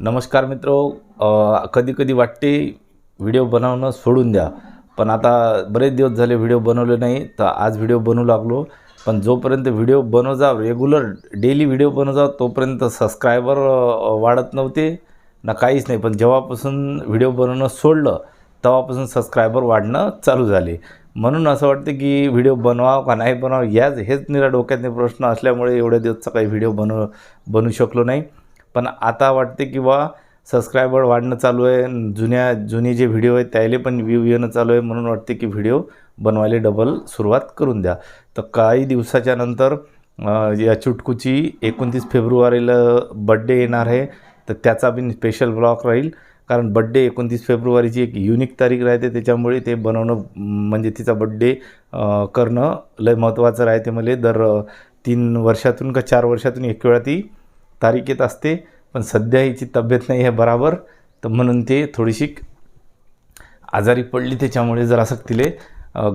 नमस्कार मित्र कधी कधी वाटते व्हिडिओ बनवणं सोडून द्या पण आता बरेच दिवस झाले व्हिडिओ बनवले नाही तर आज व्हिडिओ बनवू लागलो. पण जोपर्यंत व्हिडिओ बनव जा रेग्युलर डेली व्हिडिओ बनव जा तोपर्यंत सबस्क्रायबर वाढत नव्हते ना काहीच नाही. पण जेव्हापासून व्हिडिओ बनवणं सोडलं तेव्हापासून सबस्क्रायबर वाढणं चालू झाले. म्हणून असं वाटतं की व्हिडिओ बनवावं का नाही बनवावं याच हेच निरा डोक्यातले प्रश्न असल्यामुळे एवढ्या दिवसचा काही व्हिडिओ बनव बनवू शकलो नाही. पण आता वाटते की बा सबस्क्रायबर वाढणं चालू आहे. जुन्या जुनी जे व्हिडिओ आहेत त्याले पण व्ह्यू येणं चालू आहे. म्हणून वाटते की व्हिडिओ बनवायला डबल सुरुवात करून द्या. तर काही दिवसाच्या नंतर या चुटकूची एकोणतीस फेब्रुवारीला बड्डे येणार आहे. तर त्याचा बी स्पेशल ब्लॉक राहील. कारण बड्डे एकोणतीस फेब्रुवारीची एक युनिक तारीख राहते. त्याच्यामुळे ते बनवणं म्हणजे तिचा बड्डे करणं लय महत्त्वाचं राहते. मला दर तीन वर्षातून का चार वर्षातून एक वेळा ती तारखेत असते पण सध्या हिची तब्येत नाही आहे बराबर. तर म्हणून ते थोडीशी आजारी पडली त्याच्यामुळे जरासं तिले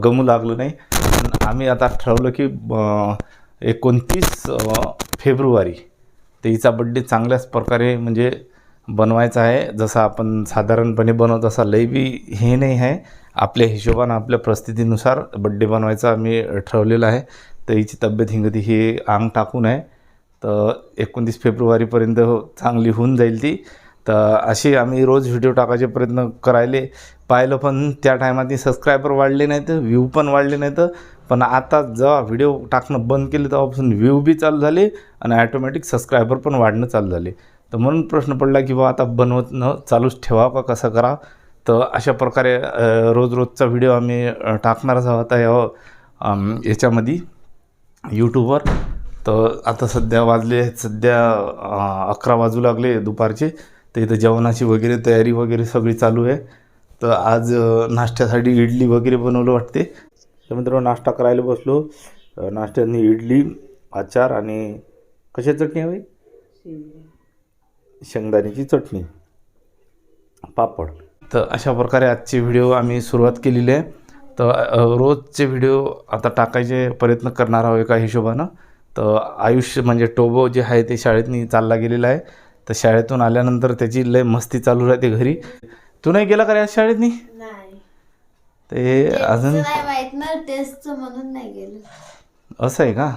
गमू लागलं नाही. पण आम्ही आता ठरवलं की एकोणतीस फेब्रुवारी तर हिचा बड्डे चांगल्याच प्रकारे म्हणजे बनवायचा आहे. जसं आपण साधारणपणे बनवत असा लई बी हे नाही आहे. आपल्या हिशोबानं आपल्या परिस्थितीनुसार बड्डे बनवायचा आम्ही ठरवलेला आहे. तर हिची तब्येत हिंगती ही अंग टाकून आहे. तर एकोणतीस फेब्रुवारीपर्यंत हो, चांगली होऊन जाईल ती. तर अशी आम्ही रोज व्हिडिओ टाकायचे प्रयत्न करायले. पाहिलं पण त्या टायमात सबस्क्रायबर वाढले नाहीत व्ह्यू पण वाढले नाहीत. पण आता जेव्हा व्हिडिओ टाकणं बंद केले तेव्हापासून व्ह्यू बी चालू झाले आणि ॲटोमॅटिक सबस्क्रायबर पण वाढणं चालू झाले. तर म्हणून प्रश्न पडला की बा आता बनवणं चालूच ठेवावं का कसं करा? तर अशा प्रकारे रोज रोजचा व्हिडिओ आम्ही टाकणारच आहोत या याच्यामध्ये यूट्यूबवर तर आता सध्या वाजले आहेत सध्या अकरा वाजू लागले दुपारचे. तर इथं जेवणाची वगैरे तयारी वगैरे सगळी चालू आहे. तर आज नाश्त्यासाठी इडली वगैरे बनवलं वाटते. तर मित्रांनो नाश्ता करायला बसलो. नाश्त्याने इडली आचार आणि कशा चटणी हवी? शेंगदाण्याची चटणी. पापड. तर अशा प्रकारे आजचे व्हिडिओ आम्ही सुरुवात केलेली आहे. तर रोजचे व्हिडिओ आता टाकायचे प्रयत्न करणार आहोत एका हिशोबानं. तर आयुष्य म्हणजे टोबो जे आहे ते शाळेतनी चालला गेलेला आहे. तर शाळेतून आल्यानंतर त्याची लय मस्ती चालू राहते घरी. तू नाही गेला का रे आज शाळेतनी? नाही. ते अजून म्हणून नाही गेलो. असं आहे का.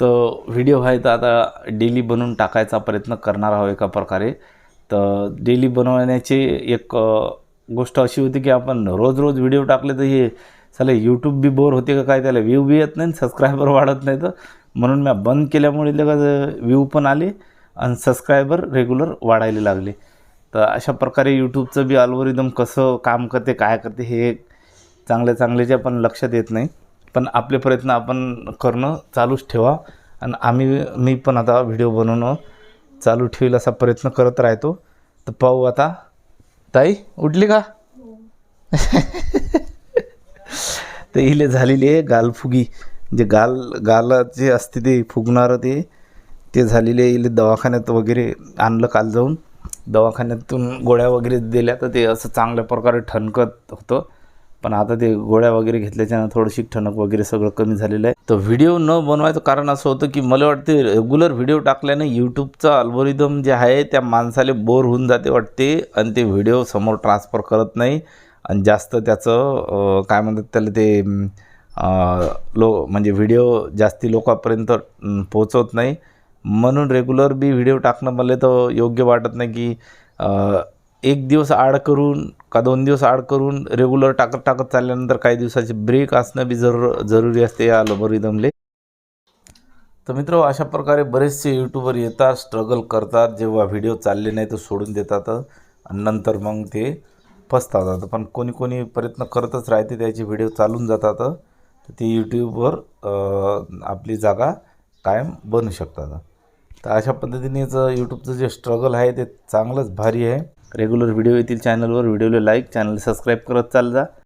तर व्हिडिओ आहे तर आता डेली बनवून टाकायचा प्रयत्न करणार आहोत एका प्रकारे. तर डेली बनवण्याची एक गोष्ट अशी होती की आपण रोज रोज व्हिडिओ टाकले तर हे चला यूट्यूब बी बोर होते का काय त्याला? व्ह्यू बी येत नाही सबस्क्रायबर वाढत नाही तर. म्हणून मी बंद केल्यामुळे लगा व्ह्यू पण आले आणि सबस्क्रायबर रेग्युलर वाढायला लागले. तर अशा प्रकारे यूट्यूबचं बी अल्गोरिदम कसं काम करते काय करते हे चांगल्या चांगल्याच्या पण लक्षात येत नाही. पण आपले प्रयत्न आपण करणं चालूच ठेवा. आणि आम्ही मी पण आता व्हिडिओ बनवणं चालू ठेवील असा प्रयत्न करत राहतो. तर पाहू आता. ताई उठली का? हो. तर हिले झालेली आहे गालफुगी जे गाल गाला जे असते ते फुगणारं ते ते झालेले इले दवाखान्यात वगैरे आणलं काल जाऊन. दवाखान्यातून गोळ्या वगैरे दिल्या तर ते असं चांगल्या प्रकारे ठणकत होतं. पण आता ते गोळ्या वगैरे घेतल्याच्यानं थोडीशी ठणक वगैरे सगळं कमी झालेलं आहे. तर व्हिडिओ न बनवायचं कारण असं होतं की मला वाटते रेग्युलर व्हिडिओ टाकल्याने यूट्यूबचा अल्गोरिदम जे आहे त्या माणसाला बोर होऊन जाते वाटते. आणि ते व्हिडिओ समोर ट्रान्सफर करत नाही. आणि जास्त त्याचं काय म्हणतात त्याला ते लो म्हणजे व्हिडिओ जास्ती लोकांपर्यंत पोचवत नाही. म्हणून रेग्युलर बी व्हिडिओ टाकणं मला तर योग्य वाटत नाही की एक दिवस आड करून का दोन दिवस आड करून रेग्युलर टाकत टाकत चालल्यानंतर काही दिवसाचे ब्रेक असणं बी जरूर जरुरी असते या अल्गोरिदमले तर मित्र अशा प्रकारे बरेचसे यूट्यूबर येतात स्ट्रगल करतात जेव्हा व्हिडिओ चालले नाही तर सोडून देतात आणि नंतर मग ते पस्तावतात पण कोणी कोणी प्रयत्न करतच राहते त्याचे व्हिडिओ चालून जातात. तर ते यूट्यूबवर आपली जागा कायम बनू शकतात. तर अशा पद्धतीनेच यूट्यूबचं जे स्ट्रगल आहे ते चांगलंच भारी आहे. रेग्युलर व्हिडिओ येतील चॅनलवर व्हिडिओला लाईक चॅनल सबस्क्राईब करत चाल जा